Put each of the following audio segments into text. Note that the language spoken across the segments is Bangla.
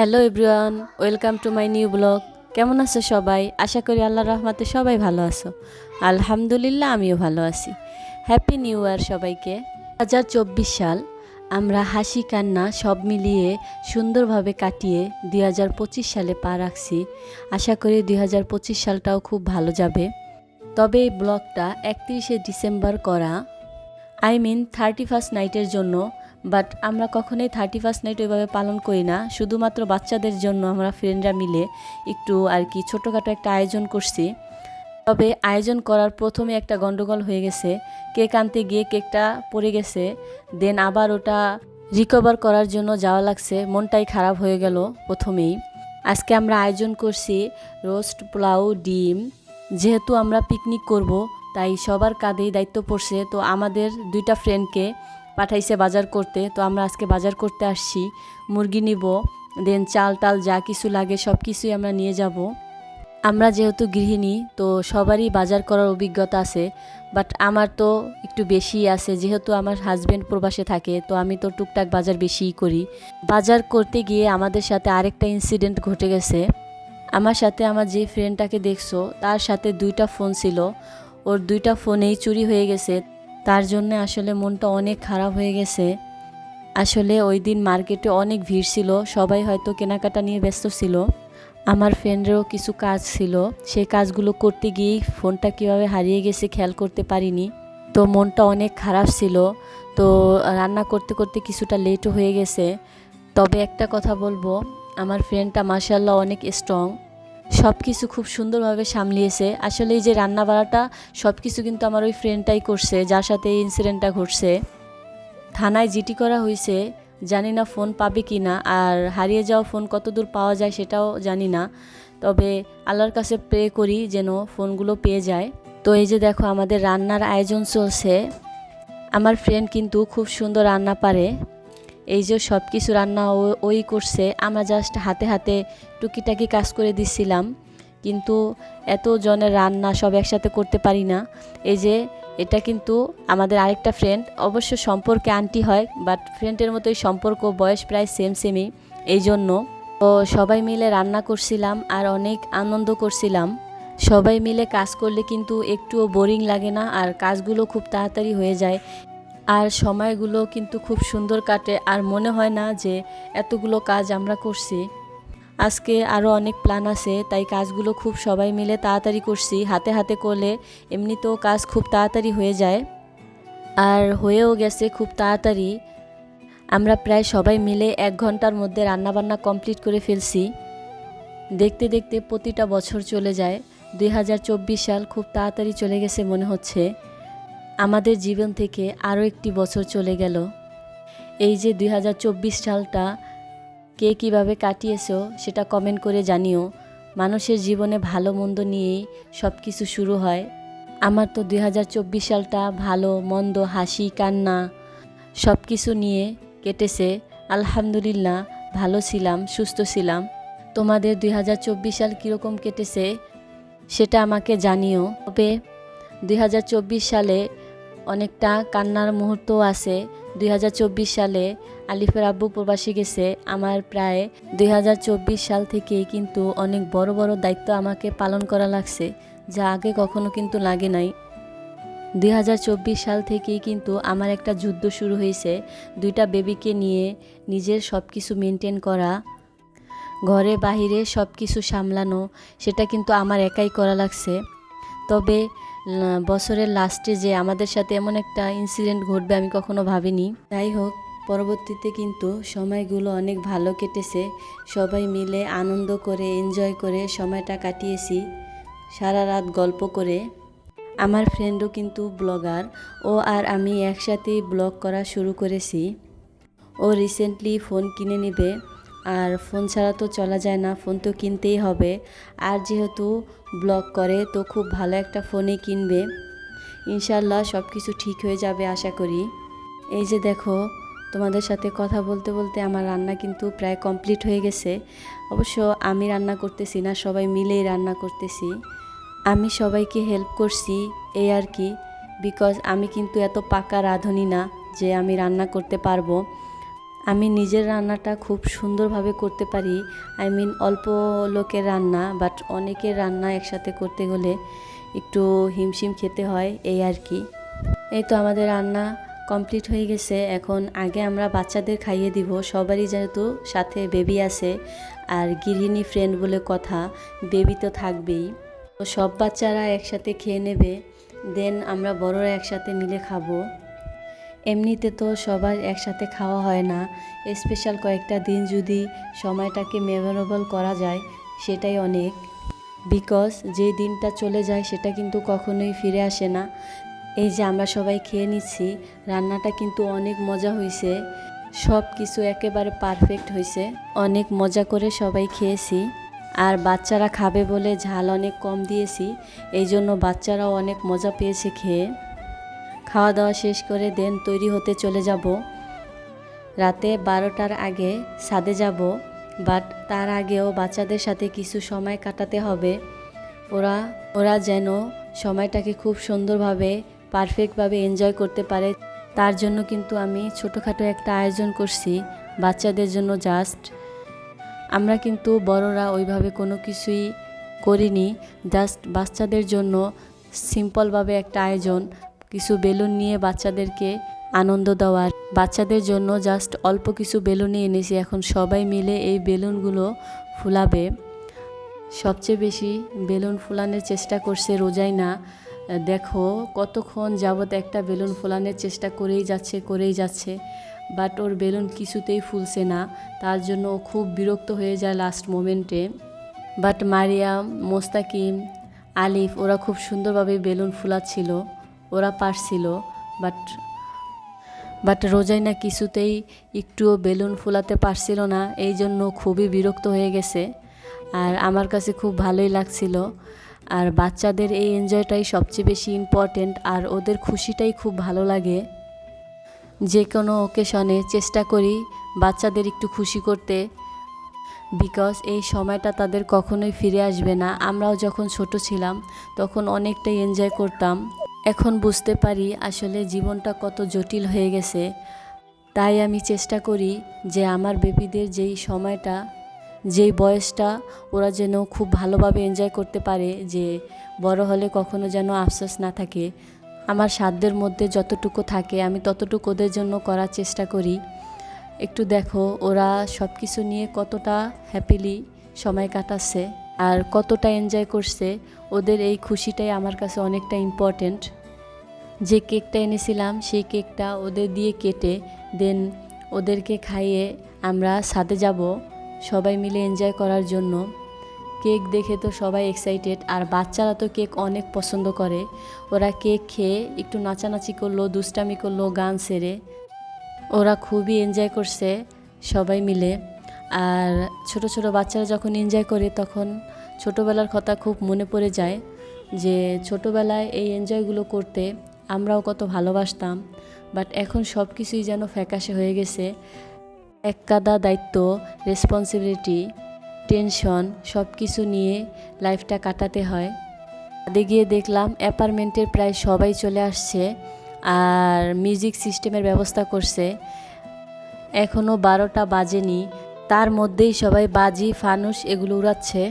Hello everyone welcome to my new blog কেমন আছো সবাই? আশা করি আল্লাহ রহমতে সবাই ভালো আছো। আলহামদুলিল্লাহ, আমিও ভালো আছি। হ্যাপি নিউ ইয়ার সবাইকে। হাজার চব্বিশ সাল, আমরা হাসি, কান্না সব মিলিয়ে সুন্দরভাবে কাটিয়ে দুই হাজার পঁচিশ সালে পা রাখছি। আশা করি দুই হাজার পঁচিশ সালটাও খুব ভালো যাবে। তবে এই ব্লগটা একত্রিশে ডিসেম্বর করা আই মিন থার্টি ফার্স্ট নাইটের জন্য বাট আমরা কখনোই থার্টি ফার্স্ট নাইট ওইভাবে পালন করি না। শুধুমাত্র বাচ্চাদের জন্য আমরা ফ্রেন্ডরা মিলে একটু আর কি ছোটোখাটো একটা আয়োজন করছি। তবে আয়োজন করার প্রথমে একটা গন্ডগোল হয়ে গেছে। কেক আনতে গিয়ে কেকটা পড়ে গেছে। দেন আবার ওটা রিকভার করার জন্য যাওয়া লাগছে। মনটাই খারাপ হয়ে গেল প্রথমেই। আজকে আমরা আয়োজন করছি রোস্ট, পোলাও, ডিম। যেহেতু আমরা পিকনিক করব, তাই সবার কাঁধেই দায়িত্ব পড়ছে। তো আমাদের দুইটা ফ্রেন্ডকে পাঠাইছে বাজার করতে, তো আমরা আজকে বাজার করতে আসছি। মুরগি নিব, দেন চাল টাল যা কিছু লাগে সব কিছুই আমরা নিয়ে যাব। আমরা যেহেতু গৃহিণী, তো সবারই বাজার করার অভিজ্ঞতা আছে বাট আমার তো একটু বেশি আছে। যেহেতু আমার হাজব্যান্ড প্রবাসে থাকে, তো আমি তো টুকটাক বাজার বেশিই করি। বাজার করতে গিয়ে আমাদের সাথে আরেকটা ইনসিডেন্ট ঘটে গেছে। আমার সাথে আমার যে ফ্রেন্ডটাকে দেখছ, তার সাথে দুইটা ফোন ছিল। ওর দুইটা ফোনেই চুরি হয়ে গেছে। তার জন্য আসলে মনটা অনেক খারাপ হয়ে গেছে। আসলে ওই দিন মার্কেটে অনেক ভিড় ছিল, সবাই হয়তো কেনাকাটা নিয়ে ব্যস্ত ছিল। আমার ফ্রেন্ডেরও কিছু কাজ ছিল সেই কাজগুলো করতে গিয়েই ফোনটা কীভাবে হারিয়ে গেছে খেয়াল করতে পারিনি। তো মনটা অনেক খারাপ ছিল, তো রান্না করতে করতে কিছুটা লেটও হয়ে গেছে। তবে একটা কথা বলব, আমার ফ্রেন্ডটা মার্শাল্লাহ অনেক স্ট্রং সব কিছু খুব সুন্দরভাবে সামলিয়েছে। আসলে এই যে রান্না বাড়াটা সব কিছু কিন্তু আমার ওই ফ্রেন্ডটাই করছে, যার সাথে এই ইনসিডেন্টটা ঘটছে। থানায় জিটি করা হয়েছে, জানি না ফোন পাবে কি না, আর হারিয়ে যাওয়া ফোন কত দূর পাওয়া যায় সেটাও জানি না। তবে আল্লাহর কাছে প্রে করি যেন ফোনগুলো পেয়ে যায়। তো এই যে দেখো, আমাদের রান্নার আয়োজন চলছে। আমার ফ্রেন্ড কিন্তু খুব সুন্দর রান্না পারে। এই যে সব কিছু রান্না ও- ওই করছে, আমরা জাস্ট হাতে হাতে টুকিটাকি কাজ করে দিচ্ছিলাম কিন্তু এত জনের রান্না সব একসাথে করতে পারি না। এই যে এটা কিন্তু আমাদের আরেকটা ফ্রেন্ড অবশ্য সম্পর্কে আন্টি হয় বাট ফ্রেন্ডের মতোই সম্পর্ক, বয়স প্রায় সেম সেমই এই জন্য। তো সবাই মিলে রান্না করছিলাম আর অনেক আনন্দ করছিলাম। সবাই মিলে কাজ করলে কিন্তু একটুও বোরিং লাগে না আর কাজগুলো খুব তাড়াতাড়ি হয়ে যায়। আর সময়গুলো কিন্তু খুব সুন্দর কাটে আর মনে হয় না যে এতগুলো কাজ আমরা করছি। আজকে আরও অনেক প্ল্যান আছে, তাই কাজগুলো খুব সবাই মিলে তাড়াতাড়ি করছি। হাতে হাতে করলে এমনিতেও কাজ খুব তাড়াতাড়ি হয়ে যায়। আর হয়েও গেছে খুব তাড়াতাড়ি। আমরা প্রায় সবাই মিলে এক ঘণ্টার মধ্যে রান্নাবান্না কমপ্লিট করে ফেলছি। দেখতে দেখতে প্রতিটা বছর চলে যায়। দুই হাজার চব্বিশ সাল খুব তাড়াতাড়ি চলে গেছে মনে হচ্ছে। আমাদের জীবন থেকে আরও একটি বছর চলে গেল। এই যে দুই হাজার চব্বিশ সালটা, কে কীভাবে কাটিয়েছো সেটা কমেন্ট করে জানিও। মানুষের জীবনে ভালো মন্দ নিয়েই সব কিছু শুরু হয়। আমার তো দুই হাজার চব্বিশ সালটা ভালো, মন্দ, হাসি, কান্না সব কিছু নিয়ে কেটেছে। আলহামদুলিল্লাহ, ভালো ছিলাম, সুস্থ ছিলাম। তোমাদের দুই হাজার চব্বিশ সাল কীরকম কেটেছে সেটা আমাকে জানিও। তবে দুই হাজার চব্বিশ সালে অনেকটা কান্নার মুহূর্তও আছে। দুই হাজার চব্বিশ সালে আলিফের আব্বু প্রবাসী গেছে। আমার প্রায় দুই হাজার চব্বিশ সাল থেকেই কিন্তু অনেক বড় বড় দায়িত্ব আমাকে পালন করা লাগছে, যা আগে কখনো কিন্তু লাগে নাই। দুই হাজার চব্বিশ সাল থেকেই কিন্তু আমার একটা যুদ্ধ শুরু হয়েছে। দুইটা বেবিকে নিয়ে নিজের সব কিছু মেনটেন করা, ঘরে বাহিরে সব কিছু সামলানো, সেটা কিন্তু আমার একাই করা লাগছে। তবে বছরের লাস্টে যে আমাদের সাথে এমন একটা ইনসিডেন্ট ঘটবে আমি কখনো ভাবিনি। যাই হোক, পরবর্তীতে কিন্তু সময়গুলো অনেক ভালো কেটেছে। সবাই মিলে আনন্দ করে এনজয় করে সময়টা কাটিয়েছি। সারা রাত গল্প করে। আমার ফ্রেন্ডও কিন্তু ব্লগার ও আর আমি একসাথেই ব্লগ করা শুরু করেছি। ও রিসেন্টলি ফোন কিনে নেবে। আর ফোন ছাড়া তো চলা যায় না, ফোন তো কিনতেই হবে। আর যেহেতু ব্লগ করে, তো খুব ভালো একটা ফোনে কিনবে। ইনশাল্লাহ সব কিছু ঠিক হয়ে যাবে আশা করি। এই যে দেখো, তোমাদের সাথে কথা বলতে বলতে আমার রান্না কিন্তু প্রায় কমপ্লিট হয়ে গেছে। অবশ্য আমি রান্না করতেছি না, সবাই মিলেই রান্না করতেছি। আমি সবাইকে হেল্প করছি এই আর কি বিকজ আমি কিন্তু এত পাকা রাঁধুনি না যে আমি রান্না করতে পারব। আমি নিজের রান্নাটা খুব সুন্দরভাবে করতে পারি। আই মিন অল্প লোকের রান্না বাট অনেকের রান্না একসাথে করতে গেলে একটু হিমশিম খেতে হয়, এই আর কি। এই তো আমাদের রান্না কমপ্লিট হয়ে গেছে। এখন আগে আমরা বাচ্চাদের খাইয়ে দিব। সবারই যেহেতু সাথে বেবি আছে আর গৃহিণী ফ্রেন্ড বলে কথা বেবি তো থাকবেই। তো সব বাচ্চারা একসাথে খেয়ে নেবে দেন আমরা বড়রা একসাথে মিলে খাব। এমনিতে তো সবার একসাথে খাওয়া হয় না। স্পেশাল কয়েকটা দিন যদি সময়টাকে মেমোরেবল করা যায়, সেটাই অনেক। বিকজ যে দিনটা চলে যায়, সেটা কিন্তু কখনোই ফিরে আসে না। এই যে আমরা সবাই খেয়ে নিচ্ছি, রান্নাটা কিন্তু অনেক মজা হয়েছে সব কিছু একেবারে পারফেক্ট হয়েছে অনেক মজা করে সবাই খেয়েছি। আর বাচ্চারা খাবে বলে ঝাল অনেক কম দিয়েছি। এই জন্য বাচ্চারাও অনেক মজা পেয়েছে খেয়ে। খাওয়া দাওয়া শেষ করে দেন তৈরি হতে চলে যাব। রাতে বারোটার আগে ছাদে যাব বাট তার আগেও বাচ্চাদের সাথে কিছু সময় কাটাতে হবে। ওরা ওরা যেন সময়টাকে খুব সুন্দরভাবে পারফেক্টভাবে এনজয় করতে পারে, তার জন্য কিন্তু আমি ছোটোখাটো একটা আয়োজন করছি বাচ্চাদের জন্য জাস্ট আমরা কিন্তু বড়রা ওইভাবে কোনো কিছুই করিনি জাস্ট বাচ্চাদের জন্য সিম্পলভাবে একটা আয়োজন। কিছু বেলুন নিয়ে বাচ্চাদেরকে আনন্দ দেওয়ার। বাচ্চাদের জন্য জাস্ট অল্প কিছু বেলুনই এনেছি। এখন সবাই মিলে এই বেলুনগুলো ফুলাবে। সবচেয়ে বেশি বেলুন ফুলানোর চেষ্টা করছে রোজাইনা। দেখো, কতক্ষণ যাবৎ একটা বেলুন ফোলানোর চেষ্টা করেই যাচ্ছে করেই যাচ্ছে। বাট ওর বেলুন কিছুতেই ফুলছে না। তার জন্য ও খুব বিরক্ত হয়ে যায় লাস্ট মোমেন্টে বাট মারিয়াম, মোস্তাকিম, আলিফ, ওরা খুব সুন্দরভাবে বেলুন ফুলাচ্ছিল। ওরা পারছিল বাট বাট রোজাই না কিছুতেই একটুও বেলুন ফুলাতে পারছিল না, এই জন্য খুবই বিরক্ত হয়ে গেছে। আর আমার কাছে খুব ভালোই লাগছিল। আর বাচ্চাদের এই এনজয়টাই সবচেয়ে বেশি ইম্পর্টেন্ট আর ওদের খুশিটাই খুব ভালো লাগে। যে কোনো ওকেশনে চেষ্টা করি বাচ্চাদের একটু খুশি করতে বিকজ এই সময়টা তাদের কখনোই ফিরে আসবে না। আমরাও যখন ছোট ছিলাম, তখন অনেকটাই এনজয় করতাম। এখন বুঝতে পারি আসলে জীবনটা কত জটিল হয়ে গেছে। তাই আমি চেষ্টা করি যে আমার বেবিদের যেই সময়টা, যেই বয়সটা ওরা যেন খুব ভালোভাবে এনজয় করতে পারে, যে বড় হলে কখনো যেন আফসোস না থাকে। আমার সাধ্যের মধ্যে যতটুকু থাকে, আমি ততটুকু ওদের জন্য করার চেষ্টা করি। একটু দেখো ওরা সব কিছু নিয়ে কতটা হ্যাপিলি সময় কাটাচ্ছে। আর কতটা এনজয় করছে, ওদের এই খুশিটাই আমার কাছে অনেকটা ইম্পর্ট্যান্ট যে কেকটা এনেছিলাম, সেই কেকটা ওদের দিয়ে কেটে দেন ওদেরকে খাইয়ে আমরা সাথে যাব, সবাই মিলে এনজয় করার জন্য। কেক দেখে তো সবাই এক্সাইটেড আর বাচ্চারা তো কেক অনেক পছন্দ করে। ওরা কেক খেয়ে একটু নাচানাচি করল, দুষ্টামি করল, গান সেরে। ওরা খুবই এনজয় করছে সবাই মিলে। আর ছোট ছোট বাচ্চারা যখন এনজয় করে, তখন ছোটোবেলার কথা খুব মনে পড়ে যায় যে ছোটোবেলায় এই এনজয়গুলো করতে আমরাও কত ভালোবাসতাম বাট এখন সব কিছুই যেন ফ্যাকাশে হয়ে গেছে। এক কাদা দায়িত্ব রেসপন্সিবিলিটি টেনশন সব কিছু নিয়ে লাইফটা কাটাতে হয়। ছাদে গিয়ে দেখলাম অ্যাপার্টমেন্টের প্রায় সবাই চলে আসছে আর মিউজিক সিস্টেমের ব্যবস্থা করছে। এখনও বারোটা বাজেনি, তার মধ্যেই সবাই বাজি, ফানুস এগুলো উড়াচ্ছে।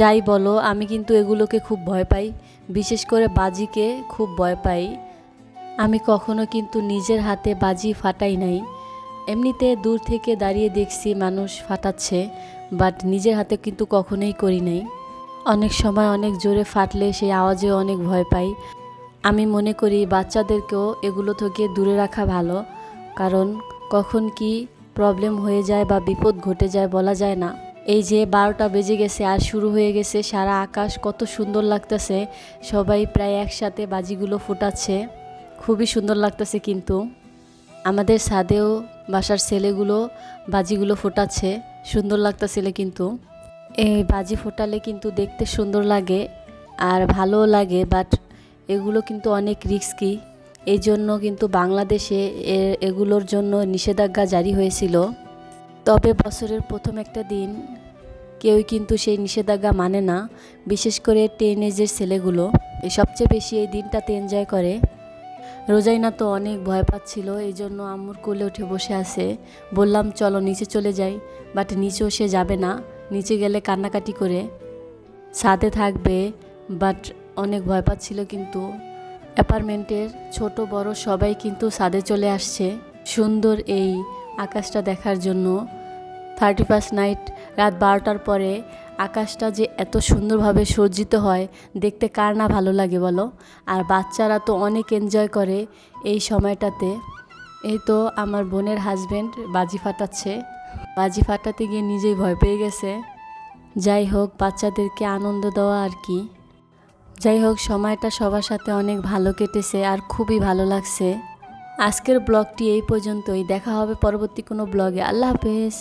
যাই বলো, আমি কিন্তু এগুলোকে খুব ভয় পাই। বিশেষ করে বাজিকে খুব ভয় পাই। আমি কখনো কিন্তু নিজের হাতে বাজি ফাটাই নাই। এমনিতে দূর থেকে দাঁড়িয়ে দেখছি মানুষ ফাটাচ্ছে বাট নিজের হাতে কিন্তু কখনোই করি নাই। অনেক সময় অনেক জোরে ফাটলে সেই আওয়াজেও অনেক ভয় পাই। আমি মনে করি বাচ্চাদেরকেও এগুলো থেকে দূরে রাখা ভালো, কারণ কখন কি প্রবলেম হয়ে যায় বা বিপদ ঘটে যায় বলা যায় না। এই যে বারোটা বেজে গেছে আর শুরু হয়ে গেছে, সারা আকাশ কত সুন্দর লাগতেছে। সবাই প্রায় একসাথে বাজিগুলো ফোটাচ্ছে। খুবই সুন্দর লাগতেছে কিন্তু। আমাদের ছাদেও বাসার ছেলেগুলো বাজিগুলো ফোটাচ্ছে। সুন্দর লাগতেছিল কিন্তু। এই বাজি ফোটালে কিন্তু দেখতে সুন্দর লাগে আর ভালোও লাগে বাট এগুলো কিন্তু অনেক রিস্কি এই জন্য কিন্তু বাংলাদেশে এগুলোর জন্য নিষেধাজ্ঞা জারি হয়েছিল। তবে বছরের প্রথম একটা দিন কেউই কিন্তু সেই নিষেধাজ্ঞা মানে না, বিশেষ করে টেন এজের ছেলেগুলো সবচেয়ে বেশি এই দিনটাতে এনজয় করে। রোজাইনা তো অনেক ভয় পাচ্ছিল এই জন্য আম্মুর কোলে উঠে বসে আছে। বললাম, চলো, নিচে চলে যাই। বাট নিচেও সে যাবে না। নিচে গেলে কান্নাকাটি করে। ছাদে থাকবে, বাট অনেক ভয় পাচ্ছিল কিন্তু। অ্যাপার্টমেন্টের ছোট বড় সবাই কিন্তু ছাদে চলে আসছে। সুন্দর এই আকাশটা দেখার জন্য। থার্টি ফার্স্ট নাইট রাত বারোটার পরে আকাশটা যে এত সুন্দরভাবে সজ্জিত হয়, দেখতে কার না ভালো লাগে বলো? আর বাচ্চারা তো অনেক এনজয় করে এই সময়টাতে। এই তো আমার বোনের হাজব্যান্ড বাজি ফাটাচ্ছে। বাজি ফাটাতে গিয়ে নিজেই ভয় পেয়ে গেছে। যাই হোক, বাচ্চাদেরকে আনন্দ দেওয়া আর কি। যাই হোক, সময়টা সবার সাথে অনেক ভালো কেটেছে আর খুবই ভালো লাগছে। আজকের ব্লগটি এই পর্যন্তই। দেখা হবে পরবর্তী কোনো ব্লগে। আল্লাহ হাফেজ।